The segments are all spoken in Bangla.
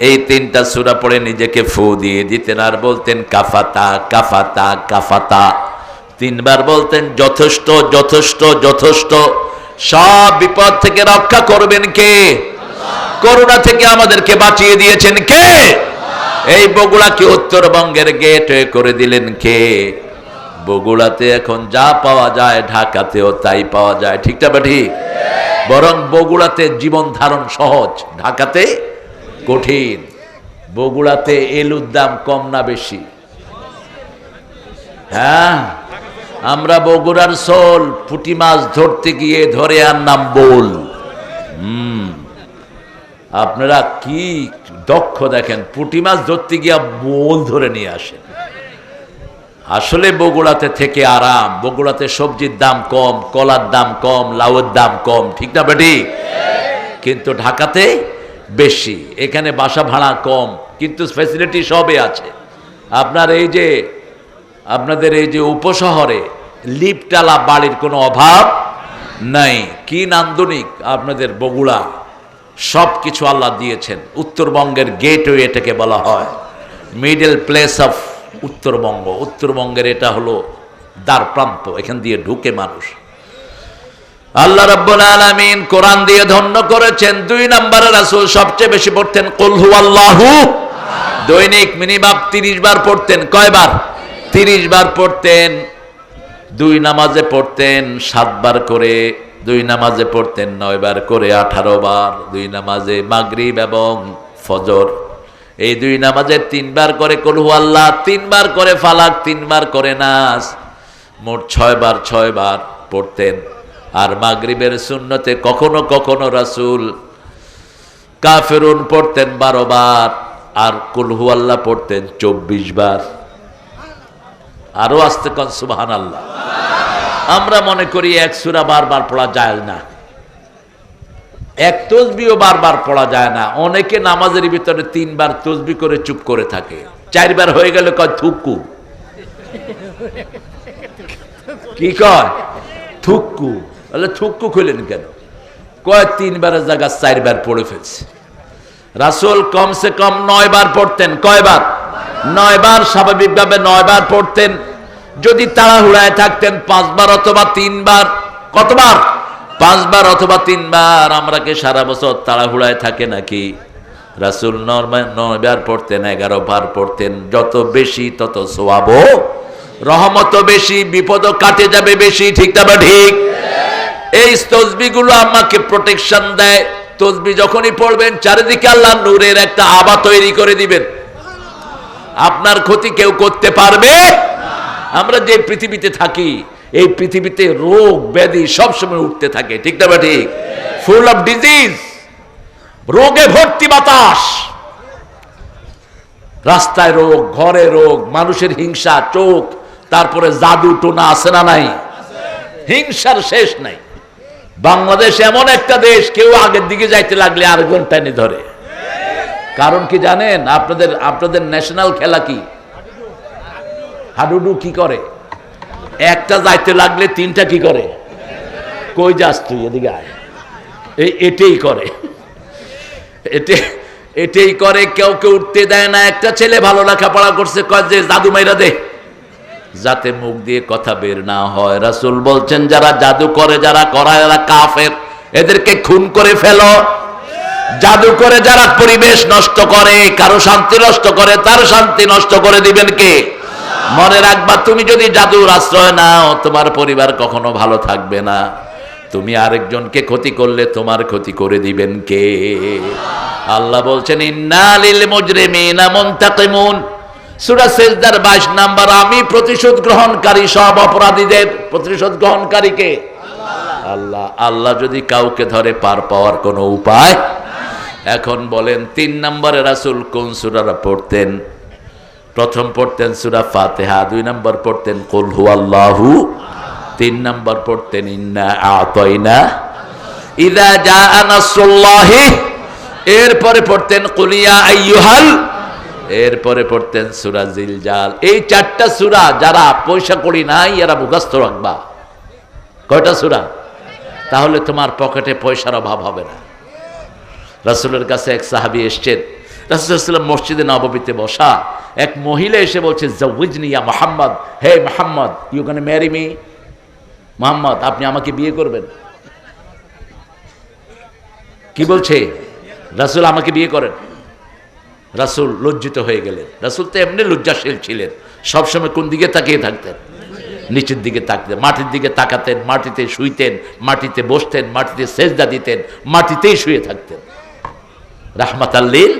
এই তিনটা সূরা পড়ে নিজেকে ফু দিয়ে দিতেন আর বলতেন, কাফাতা কাফাতা কাফাতা। তিনবার বলতেন, যথেষ্ট যথেষ্ট যথেষ্ট। সব বিপদ থেকে রক্ষা করবেন কে? করোনা থেকে আমাদেরকে বাঁচিয়ে দিয়েছেন কে? এই বগুড়াকে উত্তরবঙ্গের গেট করে দিলেন কে? বগুড়াতে এখন যা পাওয়া যায়, ঢাকাতেও তাই পাওয়া যায়। ঠিকটা বা ঠিক? বরং বগুড়াতে জীবন ধারণ সহজ, ঢাকাতে কঠিন। বগুড়াতে এলুর দাম কম না বেশি। হ্যাঁ আমরা বগুড়ার সোল পুঁটি মাছ ধরতে গিয়ে ধরে আনলাম বোল। হুম, আপনারা কি দক্ষ দেখেন, পুঁটি মাছ ধরতে গিয়া বোল ধরে নিয়ে আসেন। আসলে বগুড়াতে থেকে আরাম। বগুড়াতে সবজির দাম কম, কলার দাম কম, লাউয়ের দাম কম, ঠিক না বেটি? কিন্তু ঢাকাতে বেশি। এখানে বাসা ভাড়া কম, কিন্তু ফ্যাসিলিটি সবই আছে। আপনার এই যে, আপনাদের এই যে উপশহরে লিপটালা বাড়ির কোনো অভাব নাই। কি নান্দনিক আপনাদের বগুড়া। সব কিছু আল্লাহ দিয়েছেন। উত্তরবঙ্গের গেটওয়ে এটাকে বলা হয়। Middle place of Uttarbanga. উত্তরবঙ্গের এটা হলো দ্বার প্রান্ত, এখান দিয়ে ঢুকে মানুষ। আল্লাহ রাব্বুল আলামিন কোরআন দিয়ে ধন্য করেছেন, দুই নম্বরে রাসূল সবচেয়ে বেশি পড়তেন, কুল হুয়াল্লাহু দৈনিক মিনিমাম 30 বার পড়তেন, কয়বার? 30 বার পড়তেন, দুই নামাজে পড়তেন সাতবার করে, দুই নামাজে পড়তেন, নয় বার করে, আঠারো বার, দুই নামাজে মাগরিব এবং ফজর। এই দুই নামাজে তিনবার করে কলহু আল্লাহ তিনবার করে ফালাক, তিনবার করে নাস। মোট ছয় বার ছয় বার পড়তেন। আর মাগরিবের শূন্যতে কখনো কখনো রাসূল কাফেরুন পড়তেন বারো বার, আর কুলহু আল্লাহ পড়তেন চব্বিশ বার। আরও আসতে কন সুবাহান আল্লাহ আমরা মনে করি এক সুরা বারবার পড়া যায় না। এক তসবিও বারবার পড়া যায় না। অনেকে নামাজের ভিতরে তিনবার তসবি করে চুপ করে থাকে। চারবার হয়ে গেলে কয় থুক্কু কি কয়? থুক্কু বলে থুক্কু খুলেন কেন? কয়, তিনবারের জায়গা চারবার পড়ে ফেলছে। রাসূল কমসে কম নয় বার পড়তেন। কয়বার? নয় বার স্বাভাবিকভাবে নয় বার পড়তেন। যদি তাড়াহুড়ায় থাকতেন, পাঁচবার অথবা তিনবার, কতবার? পাঁচবার অথবা তিনবার আমরা কি সারা বছর তাড়াহুড়ায় থাকে নাকি? রাসুল নয় বার পড়তেন এগারো বার পড়তেন। যত বেশি তত সোয়াবো রহমত বেশি, বিপদ কাটে যাবে বেশি, ঠিক না বা ঠিক? এই তসবিগুলো আমাকে প্রোটেকশন দেয়। তসবি যখনই পড়বেন, চারিদিকে আল্লাহ নূরের একটা আবা তৈরি করে দিবেন। আপনার ক্ষতি কেউ করতে পারবে? আমরা যে পৃথিবীতে থাকি এই পৃথিবীতে রোগ, ব্যাধি সবসময় উঠতে থাকে, ঠিক না বা ঠিক? ফুল অফ ডিজিজ রোগে ভর্তি বাতাস। রাস্তায় রোগ, ঘরে রোগ, মানুষের হিংসা, চোখ, তারপরে জাদু টোনা আছে না নাই? হিংসার শেষ নাই। বাংলাদেশ এমন একটা দেশ, কেউ আগের দিকে যাইতে লাগলে আরেকজন টানে ধরে। কারণ কি জানেন? আপনাদের আপনাদের ন্যাশনাল খেলা কি? হাডুডু কি করে? একটা যাইতে লাগলে তিনটা কি করে? কই যাস তুই? এদিকে আয়। এই এটাই করে। এটে এটাই করে, কেউ কেউ উঠতে দেয় না। একটা ছেলে ভালো লেখাপড়া করছে, কয় যে, জাদু মাইরা দে। যাতে মুখ দিয়ে কথা বের না হয়। রাসুল বলছেন, যারা জাদু করে, যারা করায় এরা কাফের। এদেরকে খুন করে ফেলো। জাদু করে যারা পরিবেশ নষ্ট করে, কারও শান্তি নষ্ট করে, তার শান্তি নষ্ট করে দিবেন কে? মনে রাখবা, তুমি যদি জাদুর আশ্রয় নাও, তোমার পরিবার কখনো ভালো থাকবে না। তুমি আরেকজনকে ক্ষতি করলে তোমার ক্ষতি করে দিবেন কে? আল্লাহ বলছেন ইন্নালিল মুজরিমিনা মুনতাকিমুন। সূরা সেজদার 22 নাম্বার, আমি প্রতিশোধ গ্রহণকারী সব অপরাধীদের। প্রতিশোধ গ্রহণকারীকে আল্লাহ। আল্লাহ যদি কাউকে ধরে পার পাওয়ার কোনো উপায়? এখন বলেন, তিন নম্বরে রাসূল কোন সূরাটা পড়তেন? প্রথম পড়তেন সুরা ফাতেহা, দুই নম্বর পড়তেন কুল হুয়াল্লাহু, তিন নম্বর পড়তেন ইন্না আতাইনা, ইদা জাআ নাসরুল্লাহি, এরপরে পড়তেন কুলিয়া আইয়ুহাল, এরপরে পড়তেন সূরা জিলজাল। এই চারটা সুরা যারা পয়সা করি নাই, এরা মুখস্থ রাখবা। কয়টা সুরা? তাহলে তোমার পকেটে পয়সার অভাব হবে না। রাসুলের কাছে এক সাহাবি এসছেন রাসুলাম মসজিদে নববীতে বসা, এক মহিলা এসে বলছে জাউজনি Mohammad. Hey Mohammad you can marry me Mohammad, আপনি আমাকে বিয়ে করবেন। কি বলছে? রাসুল আমাকে বিয়ে করেন। রাসুল লজ্জিত হয়ে গেলেন। রাসুল তো এমনি লজ্জাশীল ছিলেন। সবসময় কোন দিকে তাকিয়ে থাকতেন? নিচের দিকে তাকতেন, মাটির দিকে তাকাতেন, মাটিতে শুইতেন, মাটিতে বসতেন, মাটিতে সেজদা দিতেন, মাটিতেই শুয়ে থাকতেন। রাহমাত আল্লিল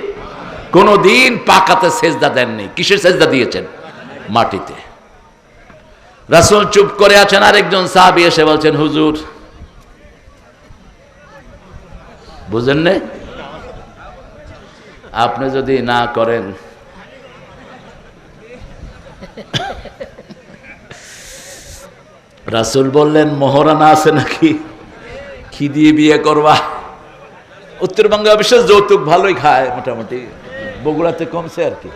কোনো দিন পাকাতে সেজদা দেননি। কিসের সেজদা দিয়েছেন? মাটিতে। রাসুল চুপ করে আছেন, আরেকজন সাহাবি এসে বলছেন, হুজুর, বুঝেন না? আপনি যদি না করেন, রাসুল বললেন, মোহরানা আছে নাকি? কি দিয়ে বিয়ে করবা? উত্তরবঙ্গে অবশ্য যৌতুক ভালোই খায় মোটামুটি। বগুড়াতে কমছে আর কি।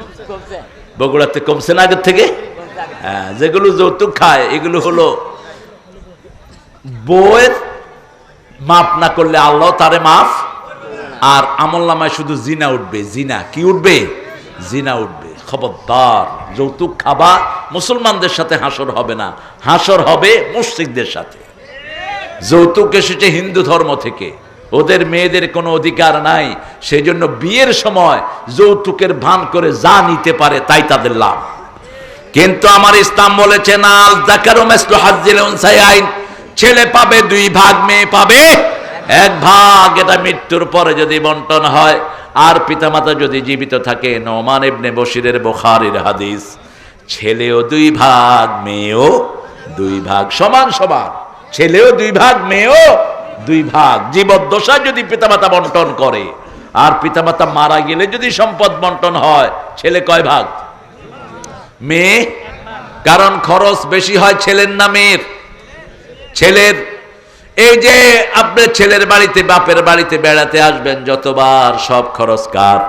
বগুড়াতে কমছে না আগের থেকে? হ্যাঁ যেগুলো যৌতুক খায় এগুলো হলো বউয়ের মাফ না করলে আল্লাহ তারে মাফ আর আমল নামায় শুধু জিনা উঠবে জিনা। কি উঠবে? জিনা উঠবে। খবরদার যৌতুক খাবা মুসলমানদের সাথে হাসর হবে না। হাসর হবে মুসলিকদের সাথে। যৌতুক এসেছে হিন্দু ধর্ম থেকে। ওদের মেয়েদের কোনো অধিকার নাই। সেই জন্য বিয়ের সময় যৌতুকের ভান করে যা নিতে পারে তাই তাদের লাভ। কিন্তু আমার ইসলাম বলেছে ছেলে পাবে দুই ভাগ, মেয়ে পাবে এক ভাগ। এটা মৃত্যুর পরে যদি বন্টন হয়, আর পিতামাতা যদি জীবিত থাকে, নোমান ইবনে বশিরের বোখারির হাদিস, ছেলেও দুই ভাগ, মেয়েও দুই ভাগ। সমান সমান। ছেলেও দুই ভাগ, মেয়েও দুই ভাগ। জীবদ্দশা যদি পিতামাতা বন্টন করে, আর পিতামাতা মারা গেলে যদি সম্পদ বন্টন হয়, ছেলে কয় ভাগ? মেয়ে? কারণ খরচ বেশি হয় ছেলের না মেয়ের? ছেলের। এই যে আপনার ছেলের বাড়িতে, বাপের বাড়িতে বেড়াতে আসবেন, যতবার সব খরচ কার?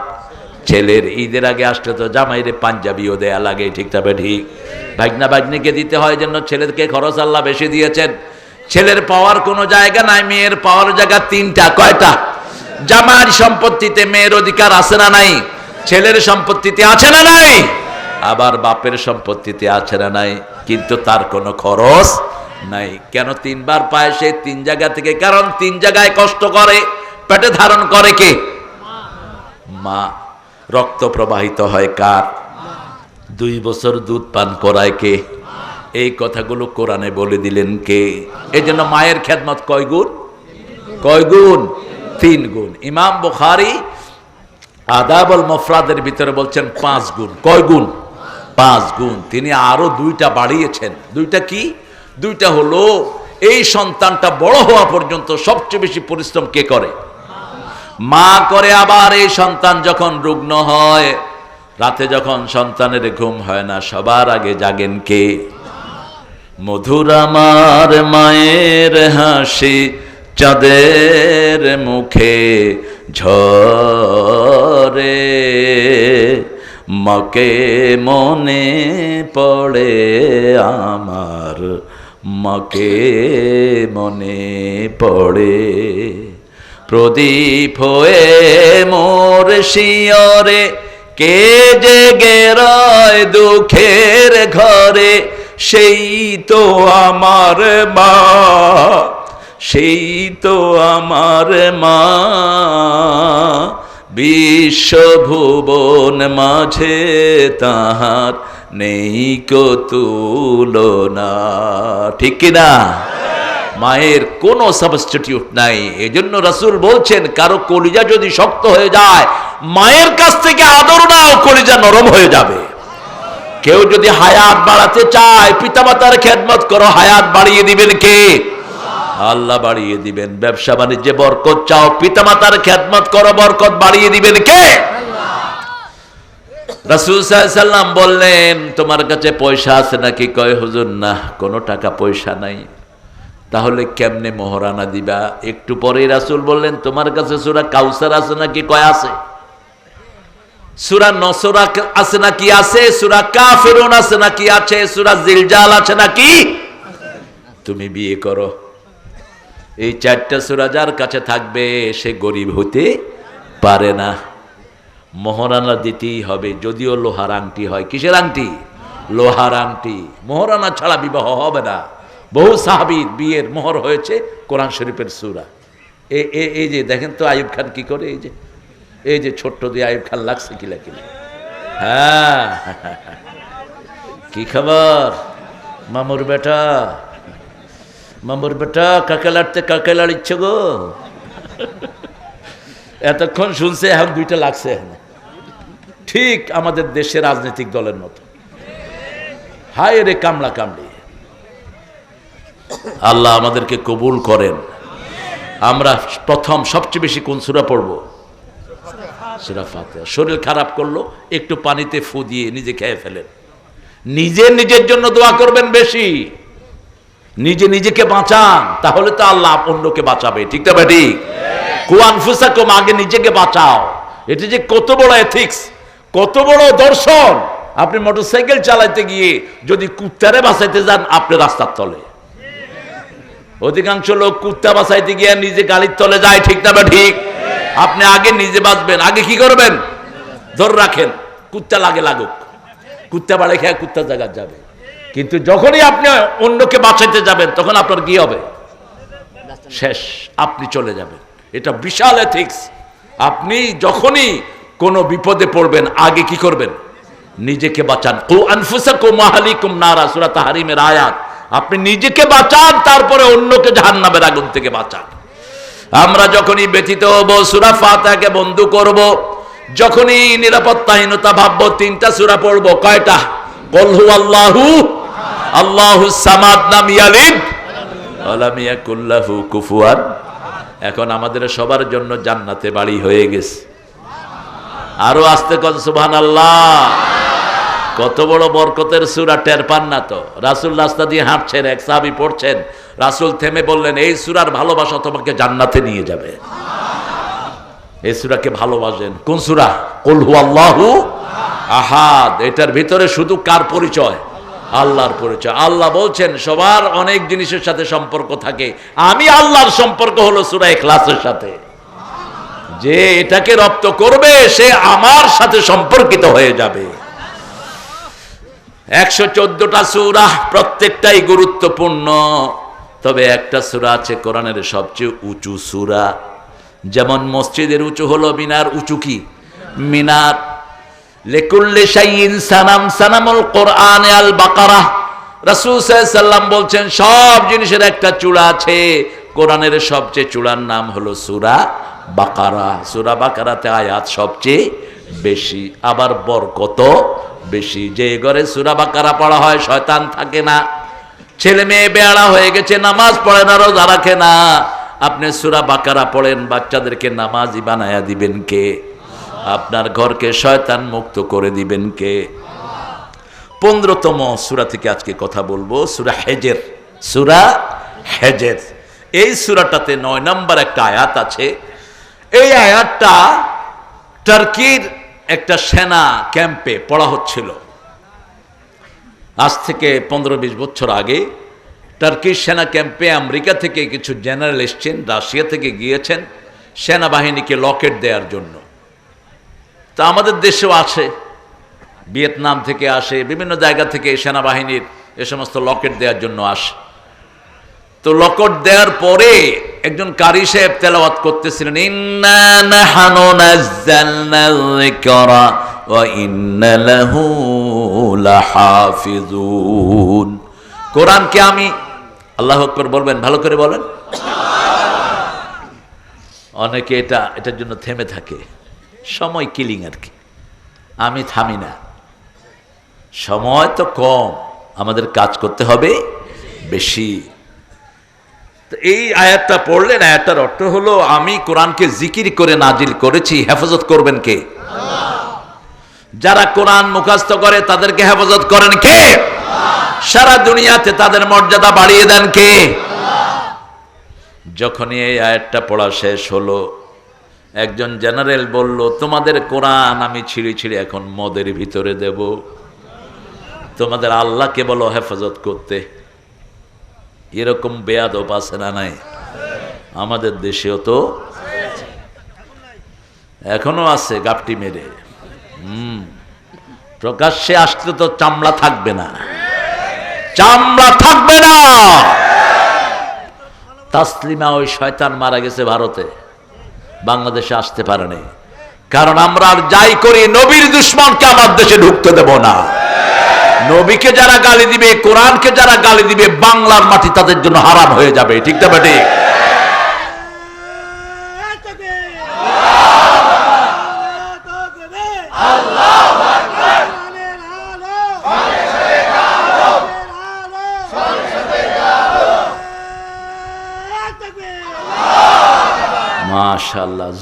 ছেলের ঈদের আগে আসলে তো জামাইরে পাঞ্জাবিও দেয়া লাগে, ঠিক তবে ঠিক। ভাগনা ভাগ্নিকে দিতে হয় জন্য ছেলেকে খরচ আল্লাহ বেশি দিয়েছেন। ছেলের পাওয়ার কোনো জায়গা নাই, মেয়ের পাওয়ার জায়গা তিনটা, কয়টা? জামার সম্পত্তিতে মেয়ের অধিকার আছে না নাই? ছেলের সম্পত্তিতে আছে না নাই? আবার বাপের সম্পত্তিতে আছে না নাই? কিন্তু তার কোনো খরচ নাই। কেন তিনবার পায় সে তিন জায়গা থেকে? কারণ তিন জায়গায় কষ্ট করে, পেটে ধারণ করে কে? মা। রক্ত প্রবাহিত হয় কার? দুই বছর দুধ পান করায় কে? এই কথাগুলো কোরআনে বলে দিলেন কে? এই জন্য মায়ের খেদমত কয় গুণ? কয় গুণ? তিন গুণ। ইমাম বুখারি আদাবল মফরাদের ভিতরে বলছেন পাঁচ গুণ। কয় গুণ? পাঁচ গুণ। তিনি আরও দুইটা বাড়িয়েছেন। দুইটা কি? দুইটা হলো এই সন্তানটা বড় হওয়া পর্যন্ত সবচেয়ে বেশি পরিশ্রম কে করে? মা করে আবার এই সন্তান যখন রুগ্ন হয়, রাতে যখন সন্তানের ঘুম হয় না, সবার আগে জাগেন কে? মধুর আমার মায়ের হাসি চাঁদের মুখে ঝরে। মাকে মনে পড়ে আমার, মাকে মনে পড়ে। প্রদীপ হয়ে মোর শিয়রে, কে জেগে রয় দুঃখের ঘরে সেই তো আমার মা, সেই তো আমার মা। বিশ্বভুবন মাঝে তাহার নেই কো তুলনা। ঠিক কিনা মায়ের কোনো সাবস্টিটিউট নাই। এজন্য রাসূল বলছেন, কারও কলিজা যদি শক্ত হয়ে যায়, মায়ের কাছ থেকে আদর নাও, কলিজা নরম হয়ে যাবে। কেউ যদি হায়াত বাড়াতে চায়, পিতামাতার খেদমত করো, হায়াত বাড়িয়ে দিবেন কে? আল্লাহ বাড়িয়ে দিবেন। ব্যবসা বাণিজ্যে বরকত চাও, পিতামাতার খেদমত করো, বরকত বাড়িয়ে দিবেন কে? রাসুল বললেন, তোমার কাছে পয়সা আছে নাকি? কয়, হুজুর, না, কোনো টাকা পয়সা নাই। তাহলে কেমনে মোহরানা দিবা? একটু পরে রাসুল বললেন, তোমার কাছে সুরা কাউসার আছে নাকি? কয়, আছে। সুরা নসরা আছে নাকি আছে? সুরা কাফেরুন আছে নাকি আছে? সুরা জিলজাল আছে নাকি? তুমি বিয়ে করো। এই চারটা সুরা যার কাছে থাকবে, সে গরিব হতে পারে না। মোহরানা দিতেই হবে, যদিও লোহার আংটি হয়। কিসের আংটি? লোহার আংটি। মোহরানা ছাড়া বিবাহ হবে না। বহু সাহাবির বিয়ের মোহর হয়েছে কোরআন শরীফের সুরা। এই যে দেখেন তো আয়ুব খান কি করে? এই যে এই যে ছোট্ট দিয়ে আইব খান লাগছে কিলা কিলা হ্যাঁ। কি খবর? মামুর বেটা? মামুর বেটা কাকে লাড়তে কাকে লাড়িচ্ছে গো? এতক্ষণ শুনছে, এখন দুইটা লাগছে এখন। ঠিক আমাদের দেশের রাজনৈতিক দলের মতো। হায় রে কামলা কামড়ি আল্লাহ আমাদেরকে কবুল করেন। আমরা প্রথম সবচেয়ে বেশি কোন সুরা পড়ব? সুরা ফাতিহা। শরীর খারাপ করল, একটু পানিতে ফু দিয়ে নিজে খেয়ে ফেলেন। নিজে নিজের জন্য দোয়া করবেন বেশি। নিজে নিজেকে বাঁচান, তাহলে তো আল্লাহ অন্যকে বাঁচাবে। ঠিক না ভাই, ঠিক? কুয়ান ফুসাকুম আগে নিজেকে বাঁচাও। এটা যে কত বড় এথিক্স কত বড় দর্শন। আপনি মোটরসাইকেল চালাইতে গিয়ে যদি কুত্তারে বাঁচাইতে যান, আপনি রাস্তার তলে। অধিকাংশ লোক কুত্তা বাঁচাইতে গিয়ে নিজে গাড়ির তলে যায়, ঠিক না বা ঠিক? আপনি আগে নিজে বাঁচবেন। আগে কি করবেন? ধর রাখেন। কুত্তা লাগে লাগুক। কুত্তা বাড়ে খেয়ে কুত্তা জায়গা যাবে। কিন্তু যখনই আপনি অন্যকে বাঁচাইতে যাবেন, তখন আপনার কি হবে? শেষ। আপনি চলে যাবেন। এটা বিশাল এথিক্স আপনি যখনই কোনো বিপদে পড়বেন, আগে কি করবেন? নিজেকে বাঁচান। কো আনফুসাকুম মাহালিকুম নারা, সূরা তাহরিমের আয়াত। আপনি নিজেকে বাঁচান, তারপরে অন্যকে জাহান্নামের আগুন থেকে বাঁচান। আমরা যখনই ব্যথিত হব, সূরা ফাতিহাকে বন্ধু করব, যখনই নিরাপত্তাহীনতা ভাববো, তিনটা সুরা পড়ব, কয়টা? কল হু আল্লাহু আল্লাহু সামাদ নাম ইয়ালিদ ওয়ালাম ইয়াকুল্লাহু কুফুয়ান। এখন আমাদের সবার জন্য জান্নাতে বাড়ি হয়ে গেছে। আরও আসতে কন, সুবহানাল্লাহ। কত বড় বরকতের সুরা টের পান না তো। রাসুল রাস্তা দিয়ে হাঁটছেন, এক সাহাবি পড়ছেন। রাসুল থেমে বললেন, এই সুরার ভালোবাসা তোমাকে জান্নাতে নিয়ে যাবে। এই সুরাকে ভালোবাসেন। কোন সুরা? কুল হু আল্লাহু আহাদ। এটার ভিতরে শুধু কার পরিচয়? আল্লাহর পরিচয়। আল্লাহ বলছেন, সবার অনেক জিনিসের সাথে সম্পর্ক থাকে। আমি আল্লাহর সম্পর্ক হলো সুরা এখলাসের সাথে। যে এটাকে রপ্ত করবে, সে আমার সাথে সম্পর্কিত হয়ে যাবে। একশো চোদ্দটা সুরা প্রত্যেকটাই গুরুত্বপূর্ণ। তবে একটা সুরা আছে কোরআনের সবচেয়ে উঁচু সুরা। যেমন মসজিদের উঁচু হলো মিনার উঁচু কি? মিনার। লেকুল্লে সানাম, সানামুল কোরআন আল বাকারা। রাসূল সাল্লাম বলছেন, সব জিনিসের একটা চূড়া আছে। কোরআনের সবচেয়ে চূড়ার নাম হলো সূরা বাকারা। সূরা বাকারাতে আয়াত সবচেয়ে বেশি। আবার বরকত বেশি যে ঘরে সূরা বাকারা পড়া হয়, শয়তান থাকে না। ছেলে মেয়ে বেয়ারা হয়ে গেছে, নামাজ পড়ে না, রোজা রাখে না। আপনি সুরা বাকারা পড়েন, বাচ্চাদেরকে নামাজই বানায়া দিবেন কে? আপনার ঘরকে শয়তান মুক্ত করে দিবেন কে? পনেরোতম সুরা থেকে আজকে কথা বলব, সুরা হেজের। সুরা হেজের। এই সুরাটাতে নয় নম্বর একটা আয়াত আছে। এই আয়াতটা টার্কির একটা সেনা ক্যাম্পে পড়া হচ্ছিল। আজ থেকে পনেরো বিশ বছর আগে টার্কির সেনা ক্যাম্পে আমেরিকা থেকে কিছু জেনারেল এসছেন, রাশিয়া থেকে গিয়েছেন সেনাবাহিনীকে লকেট দেওয়ার জন্য। তা আমাদের দেশেও আছে। ভিয়েতনাম থেকে আসে, বিভিন্ন জায়গা থেকে সেনাবাহিনীর এ সমস্ত লকেট দেওয়ার জন্য আসে। তো লকেট দেওয়ার পরে একজন কারি সাহেব তেলাওয়াত করতেছিলেন, ইন্না নাহানু নাযালনা যিকরা ওয়া ইন্না লাহু লাহাফিজুন। আমি, আল্লাহ আকবার বলবেন, ভালো করে বলেন। অনেকে এটা, এটার জন্য থেমে থাকে। সময় কিলিং আর কি। আমি থামি না। সময় তো কম। আমাদের কাজ করতে হবে বেশি। এই আয়াতটা পড়লেন, আয়াতটার অর্থ হলো, আমি কোরআনকে জিকির করে নাজিল করেছি, হেফাজত করবেন কে? যারা কোরআন মুখাস্ত করে, তাদেরকে হেফাজত করেন কে? সারা দুনিয়াতে তাদের মর্যাদা বাড়িয়ে দেন কে? যখনই এই আয়াতটা পড়া শেষ হলো, একজন জেনারেল বলল, তোমাদের কোরআন আমি ছিঁড়ে ছিঁড়ে এখন মদের ভিতরে দেব। তোমাদের আল্লাহকে বলো হেফাজত করতে। এরকম বেয়াদব আছে না নাই? আমাদের দেশেও তো এখনও আছে গাপটি মেরে। হুম। প্রকাশ্যে আসলে তো চামড়া থাকবে না। চামড়া থাকবে না! তাসলিমা ওই শয়তান মারা গেছে ভারতে। বাংলাদেশে আসতে পারেনি। কারণ আমরা আর যাই করি, নবীর দুশ্মনকে আমার দেশে ঢুকতে দেব না। নবীকে যারা গালি দিবে, কোরআনকে যারা গালি দিবে, বাংলার মাটি তাদের জন্য হারাম হয়ে যাবে। ঠিক না বেটি?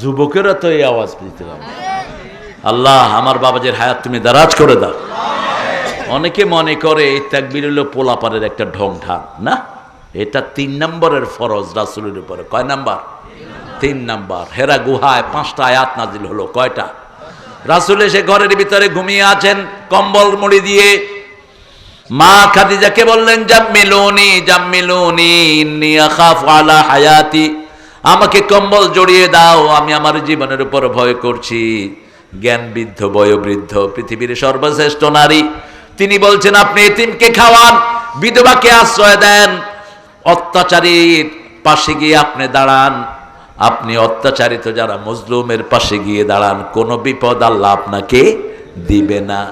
যুবকেরা তো এই আওয়াজ দিতে পারে আল্লাহ, আমার বাবাজের হায়াত তুমি দারাজ করে দাও। অনেকে মনে করে এই তাকবির হলো পোলাপারের একটা ঢং ঢাং না? এটা তিন নম্বরের ফরজ রাসুলের উপরে। কয় নাম্বার? তিন নাম্বার। হেরা গুহায় পাঁচটা আয়াত নাজিল হলো। কয়টা? রাসুল এসে ঘরের ভিতরে ঘুমিয়ে আছেন, কম্বল মুড়ি দিয়ে। মা খাদিজাকে বললেন, জাম্মিলুনি জাম্মিলুনি আখাফু আলা হায়াতি। আমাকে কম্বল জড়িয়ে দাও, আমি আমার জীবনের উপর ভয় করছি। জ্ঞান বৃদ্ধ বয়োবৃদ্ধ, পৃথিবীর সর্বশ্রেষ্ঠ নারী। তিনি বলছেন, আপনি এতিমকে খাওয়ান, বিধবাকে আশ্রয় দেন। অত্যাচারীর পাশে গিয়ে আপনি দাঁড়ান। আপনি অত্যাচারিত যারা মজলুমের পাশে গিয়ে দাঁড়ান, কোনো বিপদ আল্লাহ আপনাকে দিবে না।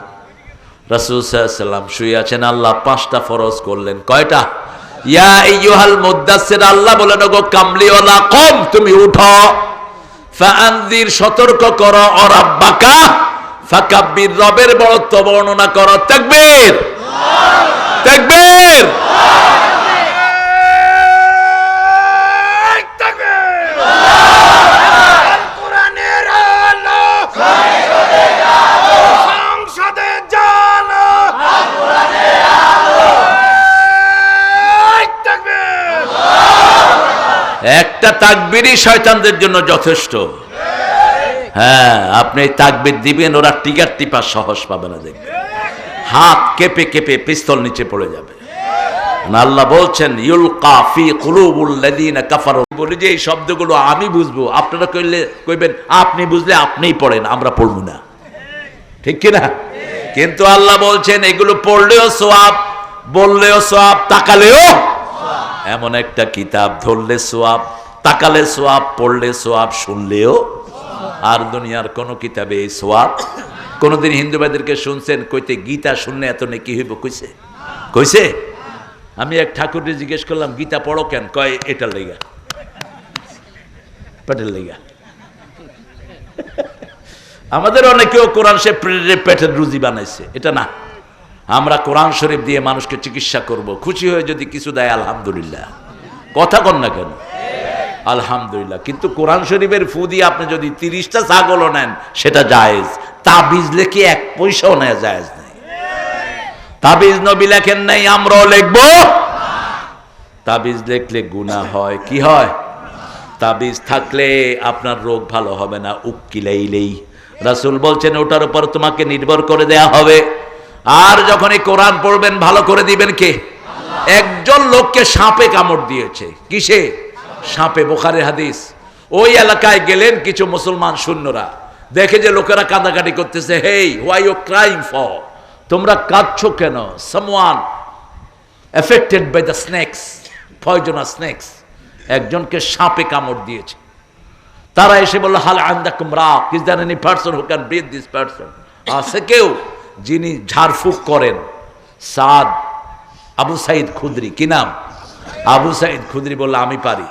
রাসুল সাল্লাম শুয়ে আছেন, আল্লাহ পাঁচটা ফরজ করলেন। কয়টা? ইয়া ইয়ুহাল মুদাসসির আল্লাহ বলেন গো কামলিওয়ালা কম, তুমি উঠো। ফাআনদির সতর্ক করো। অরাব্বাকা ফাকাব্বির রবের বড়ত্ব বর্ণনা করো তাকবীর। তাকবীর। একটা তাকবীরই শয়তানদের জন্য যথেষ্ট। হ্যাঁ আপনি তাকবীর দিবেন, ওরা টিকার টিপা সহজ পাবে না দেখবে। হাত কেঁপে কেঁপে পিস্তল নিচে পড়ে যাবে। আল্লাহ বলছেন ইউল কাফি বলি যে, এই শব্দগুলো আমি বুঝব। আপনারা কইবেন, আপনি বুঝলে আপনিই পড়েন, আমরা পড়ব না। ঠিক কিন্তু আল্লাহ বলছেন, এগুলো পড়লেও সোয়াব, বললেও সোয়াব, তাকালেও এমন একটা কিতাব, ধরলে সোয়াব, তাকালে সোয়াব, পড়লে সোয়াব, শুনলেও আর দুনিয়ার কোন কিতাবে এই সোয়াব? কোনদিন হিন্দু ভাইদেরকে শুনছেন, কইতে গীতা শুনলে এত নাকি হইব, কইছে? কইছে? আমি এক ঠাকুরকে জিজ্ঞেস করলাম, গীতা পড়ো কেন? কয় এটা লেগা। পেটের লেগা। আমাদের অনেকেও কোরআন সে পেটের রুজি বানাইছে, এটা না। আমরা কোরআন শরীফ দিয়ে মানুষকে চিকিৎসা করব। খুশি হয়ে যদি কিছু দেয়, আলহামদুলিল্লাহ। কথা কন না কেন? আলহামদুলিল্লাহ। কিন্তু কোরআন শরীফের ফু দিয়ে আপনি যদি তিরিশটা ছাগলও নেন, সেটা জায়েজ। তাবিজ লেখে এক পয়সাও নেওয়া জায়েজ নেই। তাবিজ নবী লেখেন নাই, আমরাও লিখব। তাবিজ লেখলে গুণা হয়। কি হয়? তাবিজ থাকলে আপনার রোগ ভালো হবে না উক্কিলাইলেই রাসূল বলছেন, ওটার উপর তোমাকে নির্ভর করে দেয়া হবে। আর যখন এই কোরআন পড়বেন, ভালো করে দিবেন কে? একজন লোককে সাপে কামড় দিয়েছে। কিসে? সাপে বোখারে হাদিস। ওই এলাকায় গেলেন কিছু মুসলমান সৈন্যরা দেখে যে লোকেরা কাঁদাকাটি করতেছে, hey why you crime for তোমরা কাঁদছো কেন? Someone affected by the snakes poisonous snakes একজনকে সাপে কামড় দিয়েছে। তারা এসে বলল, হাল আন্দা কুমরা is there any person who can breathe this person আছে কেউ যিনি ঝাড়ফুঁক করেন। সাদ, আবু সাইদ খুদরি। কি নাম? আবু সাইদ খুদরি বলল, আমি পারি।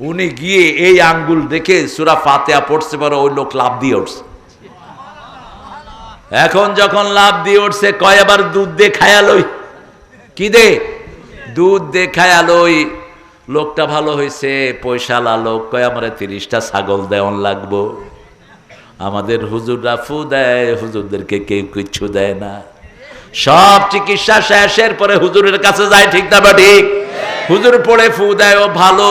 উনি গিয়ে এই আঙ্গুল দেখে সুরা ফাতেয়া পড়ছে পারো ওই লোক লাভ দিয়ে উঠছে। এখন যখন লাভ দিয়ে উঠছে, কয় আবার দুধ দিয়ে খায়ালই কি দে? দুধ দে খায়ালই লোকটা ভালো হয়েছে পয়সা লালোক কয়, আমার তিরিশটা ছাগল দেওয়ান লাগবো। আমাদের হুজুররা ফু দেয়, হুজুরদেরকে কেউ কিচ্ছু দেয় না। সব চিকিৎসা শেষের পরে হুজুরের কাছে যায়, ঠিক না বা ঠিক? হুজুর পড়ে ফু দেয়, ও ভালো।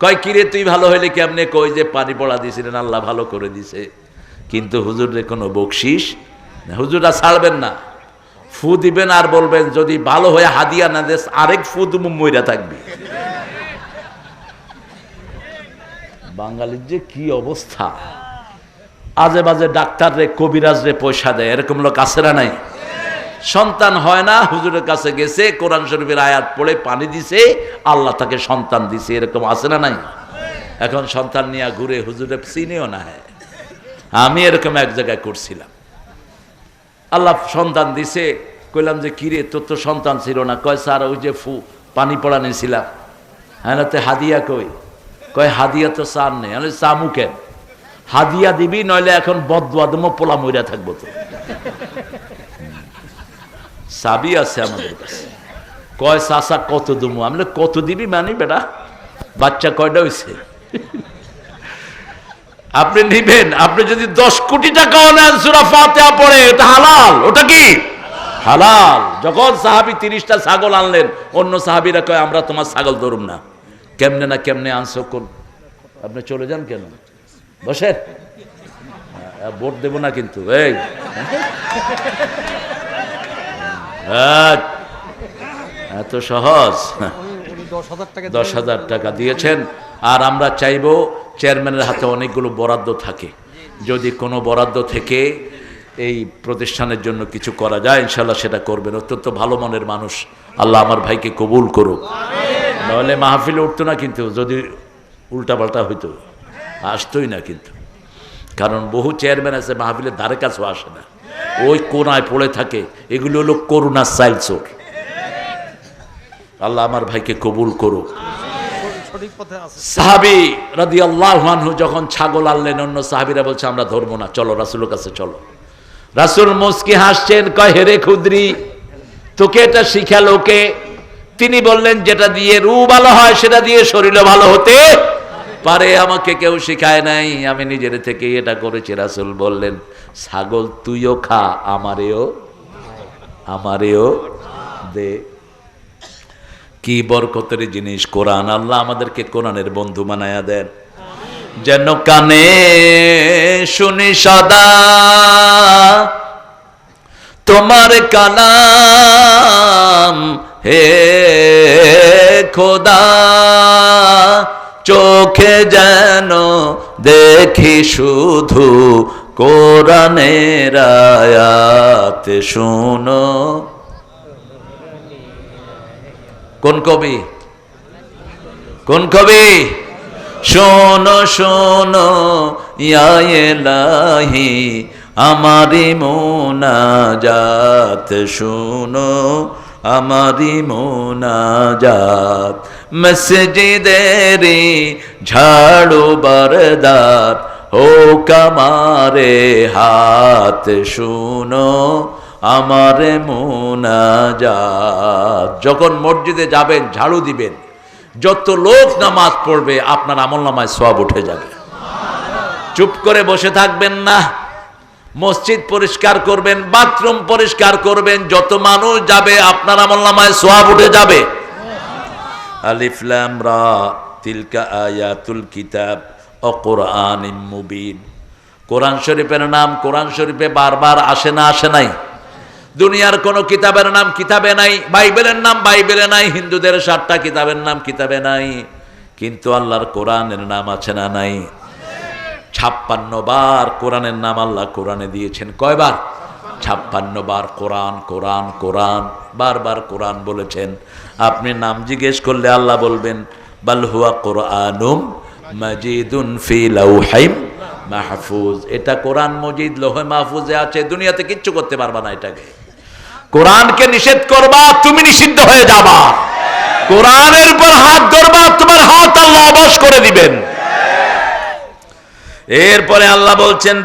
কয় কিরে তুই ভালো হইলে কেমনে? কই যে পানি পড়া দিছিলেন আল্লাহ ভালো করে দিছে। কিন্তু হুজুরের কোনো বকশিস? না, হুজুররা ছাড়বেন না। ফু দিবেন আর বলবেন যদি ভালো হয়ে হাদিয়া না দেশ আরেক ফু তুমি মইরা থাকবি। বাঙালির যে কি অবস্থা। আজে বাজে ডাক্তার রে কবিরাজ রে পয়সা দেয় এরকম লোক আছে না নাই? সন্তান হয় না, হুজুরের কাছে গেছে, কোরআন শরীফের আয়াত পড়ে পানি দিছে, আল্লাহ তাকে সন্তান দিছে, এরকম আছে না নাই? এখন সন্তান নিয়ে ঘুরে হুজুরে চিনিও না হ্যাঁ আমি এরকম এক জায়গায় করছিলাম। আল্লাহ সন্তান দিছে, কইলাম যে, কিরে, তোর তো সন্তান ছিল না। কয়, স্যার, ওই যে ফু, পানি পড়া নিয়েছিলাম। হ্যাঁ তো হাদিয়া কই? কয়, হাদিয়া তো চার নেই। চামু কেন? হাদিয়া দিবি, নইলে এখন বদুয়া দেবো, পোলা মইরা থাকব তো। চাবি আছে আমাদের কাছে। কয় চাষা কত দুমু? আমি কত দিবি মানি বেটা? বাচ্চা কয়টা হয়েছে আপনি নিবেন আপনি যদি দশ কোটি টাকাও নেন সুরা ফাতেহা পড়ে এটা হালাল ওটা কি? হালাল। যখন সাহাবি তিরিশটা ছাগল আনলেন অন্য সাহাবিরা কয় আমরা তোমার ছাগল ধরুম না। কেমনে না কেমনে আনছো কোন আপনি চলে যান কেন? হ্যাঁ, ভোট দেব না কিন্তু এই। এত সহজ। দশ হাজার টাকা দিয়েছেন। আর আমরা চাইব চেয়ারম্যানের হাতে অনেকগুলো বরাদ্দ থাকে। যদি কোনো বরাদ্দ থেকে এই প্রতিষ্ঠানের জন্য কিছু করা যায় ইনশাল্লাহ সেটা করবেন। অত্যন্ত ভালো মনের মানুষ। আল্লাহ আমার ভাইকে কবুল করুক। নাহলে মাহফিলে উঠতো না কিন্তু যদি উল্টাপাল্টা হইতো। আসতোই না কিন্তু। কারণ বহু চেয়ারম্যান আছে মাহফিলের ধারে কাছেও আসে না। ওই কোনায় পড়ে থাকে। এগুলো হলো করুণা সাইল চোর। আল্লাহ আমার ভাইকে কবুল আল্লাহানহু যখন ছাগল আনলেন, অন্য সাহাবিরা বলছে, আমরা ধরবো না, চলো, রাসুলের কাছে চলো। রাসুল মুসকি হাসছেন, কয় হেরে খুদ্রি তোকে এটা শিখালো কে? তিনি বললেন, যেটা দিয়ে রু ভালো হয়, সেটা দিয়ে শরীরও ভালো হতে পারে। আমাকে কেউ শিখায় নাই, আমি নিজের থেকে এটা করেছি, রাসুল বললেন। ছাগল তুইও খা, আমারেও আমারেও দে। কি বরকতের জিনিস, কোরআন আল্লাহ আমাদেরকে কোরআনের বন্ধু বানায়া দেন। যেন কানে শুনি সদা তোমার কালাম, হে খোদা, চোখে যেন দেখি শুধু কোরআনের আয়াত শুনো। কোন কবি? কোন কবি? শোনো শোনো ইয়া এলাহি আমারি মোনাজাত শোনো, আমারি মোনাজাত। মসজিদেরি ঝাড়ু বরদার ও কামারে হাত শুনো, আমার মোনাজাত। যখন মসজিদে যাবেন, ঝাড়ু দিবেন, যত লোক নামাজ পড়বে, আপনার আমল নামায় সব উঠে যাবে। চুপ করে বসে থাকবেন না। মসজিদ পরিষ্কার করবেন, বাথরুম পরিষ্কার করবেন, যত মানুষ যাবে, আপনার আমল নামায় সব উঠে যাবে। আলিফলাম রা, তিলকা আয়াতুল কিতাব। অকোরআন মুবিন। কোরআন শরীফের নাম, কোরআন শরীফে বারবার আসে না, আসে নাই। দুনিয়ার কোন কিতাবের নাম কিতাবে নাই, বাইবেলের নাম বাইবেলে নাই, হিন্দুদের সাতটা কিতাবের নাম কিতাবে নাই। কিন্তু আল্লাহর কোরআনের নাম আছে না নাই। ছাপ্পান্ন বার কোরআনের নাম আল্লাহ কোরআনে দিয়েছেন। কয়বার? ছাপ্পান্ন বার কোরআন কোরআন কোরআন, বারবার কোরআন বলেছেন। আপনি নাম জিজ্ঞেস করলে আল্লাহ বলবেন, বাল হুয়া কোরআনুম মাজিদুন ফি লাউহাইম মাহফুজ। এটা কোরআন মজিদ, লোহে মাহফুজে আছে, দুনিয়াতে কিচ্ছু করতে পারবা না এটাকে। কোরআনকে নিষেধ করবা, তুমি নিষিদ্ধ হয়ে যাবা। কোরআনের উপর হাত ধরবা, তোমার হাত আল্লাহ অবশ করে দিবেন। এরপরে আল্লাহ বলছেন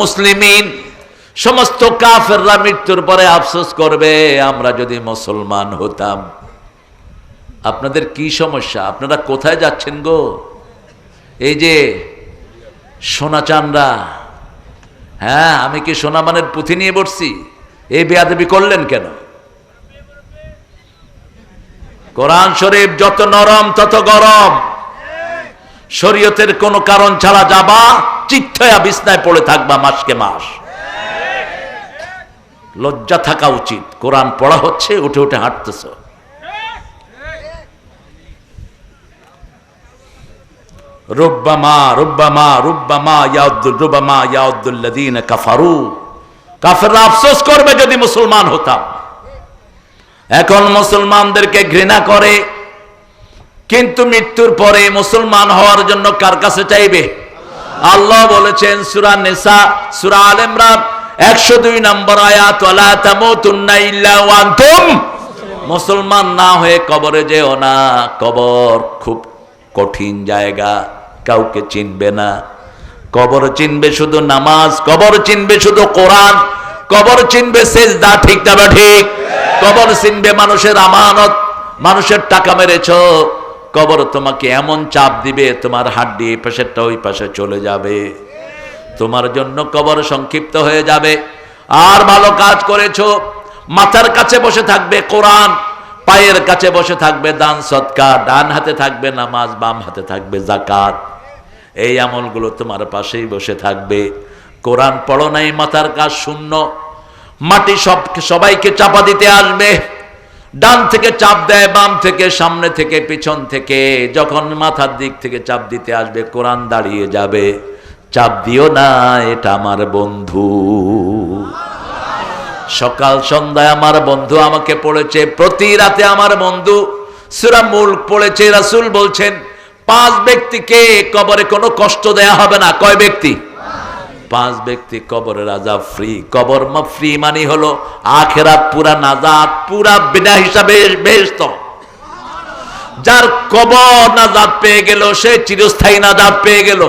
মুসলিমিন। সমস্ত কাফেররা মৃত্যুর পরে আফসোস করবে, আমরা যদি মুসলমান হতাম। আপনাদের কি সমস্যা? আপনারা কোথায় যাচ্ছেন গো? এই যে সোনা চানরা হ্যাঁ আমি কি সোনা মানের পুঁথি নিয়ে বসছি? এই বেয়াদবি করলেন কেন? কোরআন শরীফ যত নরম, তত গরম। শরীয়তের কোনো কারণ ছাড়া যাবা, চিত্তয়া বিছনায় পড়ে থাকবা মাসকে মাস। লজ্জা থাকা উচিত। কোরআন পড়া হচ্ছে, উঠে উঠে হাঁটতেছ। রুব্বামা রুব্বামা রুব্বামা, ইয়াউদ্দুল, রুব্বামা, ইয়াউদ্দুল্লাযীন কাফারু। কাফেররা আফসোস করবে যদি মুসলমান হতাম। এখন মুসলমানদেরকে ঘৃণা করে, কিন্তু মৃত্যুর পরে মুসলমান হওয়ার জন্য কার কাছে চাইবে? আল্লাহ বলেছেন সূরা নিসা, সূরা আল ইমরান 102 নম্বর আয়াত মুসলমান না হয়ে কবরে যেও না, কবর খুব কঠিন জায়গা। কাউকে চিনবে না। কবর চিনবে শুধু নামাজ, কবর চিনবে শুধু কোরআন, কবর চিনবে সেজদা, ঠিক না ঠিক? কবর চিনবে মানুষের আমানত, মানুষের টাকা মেরেছ, কবর তোমাকে এমন চাপ দিবে, তোমার হাড্ডি এই পাশেরটা ওই পাশে চলে যাবে। তোমার জন্য কবর সংক্ষিপ্ত হয়ে যাবে। আর ভালো কাজ করেছ, মাথার কাছে বসে থাকবে কোরআন পায়ের কাছে বসে থাকবে দান সৎকার ডান হাতে থাকবে নামাজ, বাম হাতে থাকবে জাকাত এই আমলগুলো তোমার পাশেই বসে থাকবে। কোরআন পড়ো নাই, মাথার কাজ শূন্য। মাটি সব সবাইকে চাপা দিতে আসবে। ডান থেকে চাপ দেয়, বাম থেকে, সামনে থেকে, পিছন থেকে। যখন মাথার দিক থেকে চাপ দিতে আসবে, কোরআন দাঁড়িয়ে যাবে। চাপ দিও না, এটা আমার বন্ধু। সকাল সন্ধ্যায় আমার বন্ধু আমাকে পড়েছে, প্রতি রাতে আমার বন্ধু সুরা পড়েছে, রাসূল বলছেন, পাঁচ ব্যক্তিকে কবরে কোনো কষ্ট দেয়া হবে না। কয় ব্যক্তি? পাঁচ ব্যক্তি কবরের আজাব ফ্রি কবর ফ্রি মানে হলো আখেরাত পুরা নাজাত, পুরা বিনা হিসাবে বেহেশত। যার কবর নাজাত পেয়ে গেল, সে চিরস্থায়ী নাজাত পেয়ে গেল।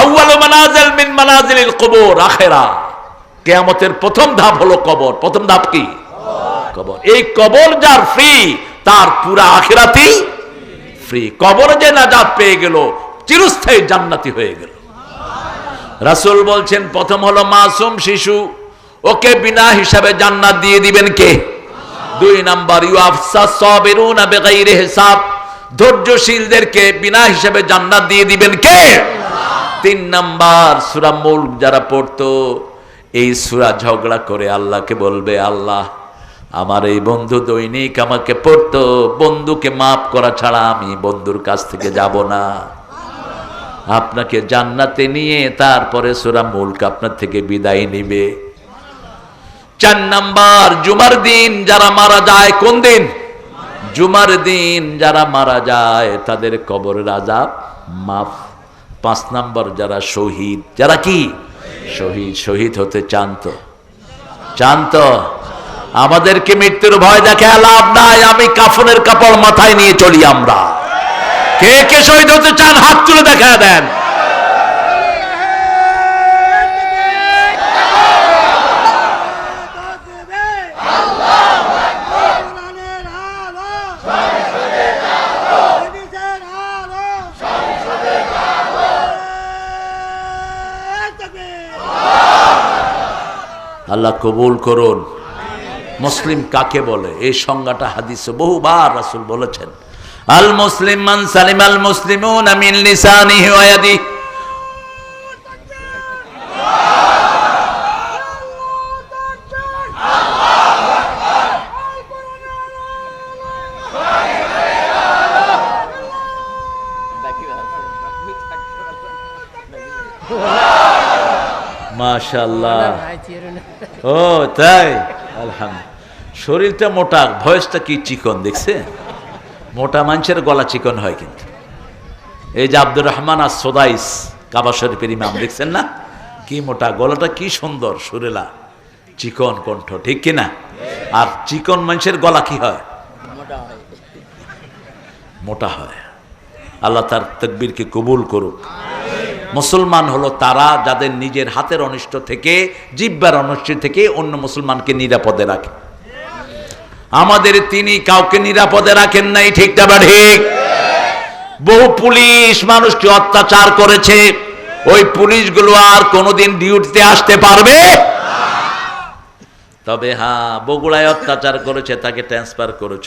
আউয়ালু মানাজিল মিন মানাজিলিল কবর আখেরা কেয়ামতের প্রথম ধাপ হলো কবর। প্রথম ধাপ কি? কবর। এই কবর যার ফ্রি, তার পুরা আখেরাতি ফ্রি। কবর যে নাজাত পেয়ে গেল, চিরস্থায়ী জান্নাতি হয়ে গেল। রাসূল বলছেন, প্রথম হলো মাসুম শিশু। ওকে বিনা হিসাবে জান্নাত দিয়ে দিবেন কে? দুই নাম্বার, ইউআফসা সাবিরুনা বিগাইরি হিসাব। ধৈর্যশীলদেরকে বিনা হিসাবে জান্নাত দিয়ে দিবেন কে? তিন নাম্বার, সূরা মুল্ক যারা পড়তো এই সূরা ঝগড়া করে আল্লাহকে বলবে, আল্লাহ, আমার এই বন্ধু দৈনিক আমাকে পড়তো, বন্ধুকে মাফ করা ছাড়া আমি বন্ধুর কাছ থেকে যাব না। আপনাকে জান্নাতে নিয়ে তারপরে সুরা মুল্ক আপনার থেকে বিদায় নিবে। চার নাম্বার, জুমার দিন যারা মারা যায় কোন দিন? জুমার দিন যারা মারা যায় তাদের কবরের আজাব মাফ। পাঁচ নাম্বার, যারা শহীদ, যারা কি? শহীদ শহীদ হতে চান তো চান তো আমাদেরকে মৃত্যুর ভয় দেখে লাভ নাই, আমি কাফনের কাপড় মাথায় নিয়ে চলি আমরা। কে কে শহীদ হতে চান? হাত তুলে দেখা দেন কোরআনের আলো হাদিসের আলো তাকবীর আল্লাহ কবুল করুন। মুসলিম কাকে বলে? এই সংজ্ঞাটা হাদিসে বহুবার রাসুল বলেছেন। আল মুসলিম মান সালিম আল ইয়াদিহি। মাশাআল্লাহ। ও তাই? আলহামদুলিল্লাহ। শরীরটা মোটা ভয়েসটা কি চিকন দেখছে মোটা মানুষের গলা চিকন হয় কিন্তু। এই যে আব্দুর রহমান আর সোদাইস কাবা শরীফের ইমাম দেখছেন না? কি মোটা গলাটা কি সুন্দর সুরেলা চিকন কণ্ঠ ঠিক কিনা আর চিকন মানুষের গলা কি হয়। মোটা হয়। আল্লাহ তার তকবীরকে কবুল করুক। মুসলমান হলো তারা যাদের নিজের হাতের অনিষ্ট থেকে, জিব্বার অনিষ্ট থেকে অন্য মুসলমানকে নিরাপদে রাখে। আমাদের তিনি কাউকে নিরাপদে রাখেন নাই, ঠিকটা বা ঠিক? বহু পুলিশ মানুষকে অত্যাচার করেছে। ওই পুলিশগুলো আর কোনোদিন ডিউটিতে আসতে পারবে? তবে হ্যাঁ বগুড়ায় অত্যাচার করেছে, তাকে ট্রান্সফার করেছে।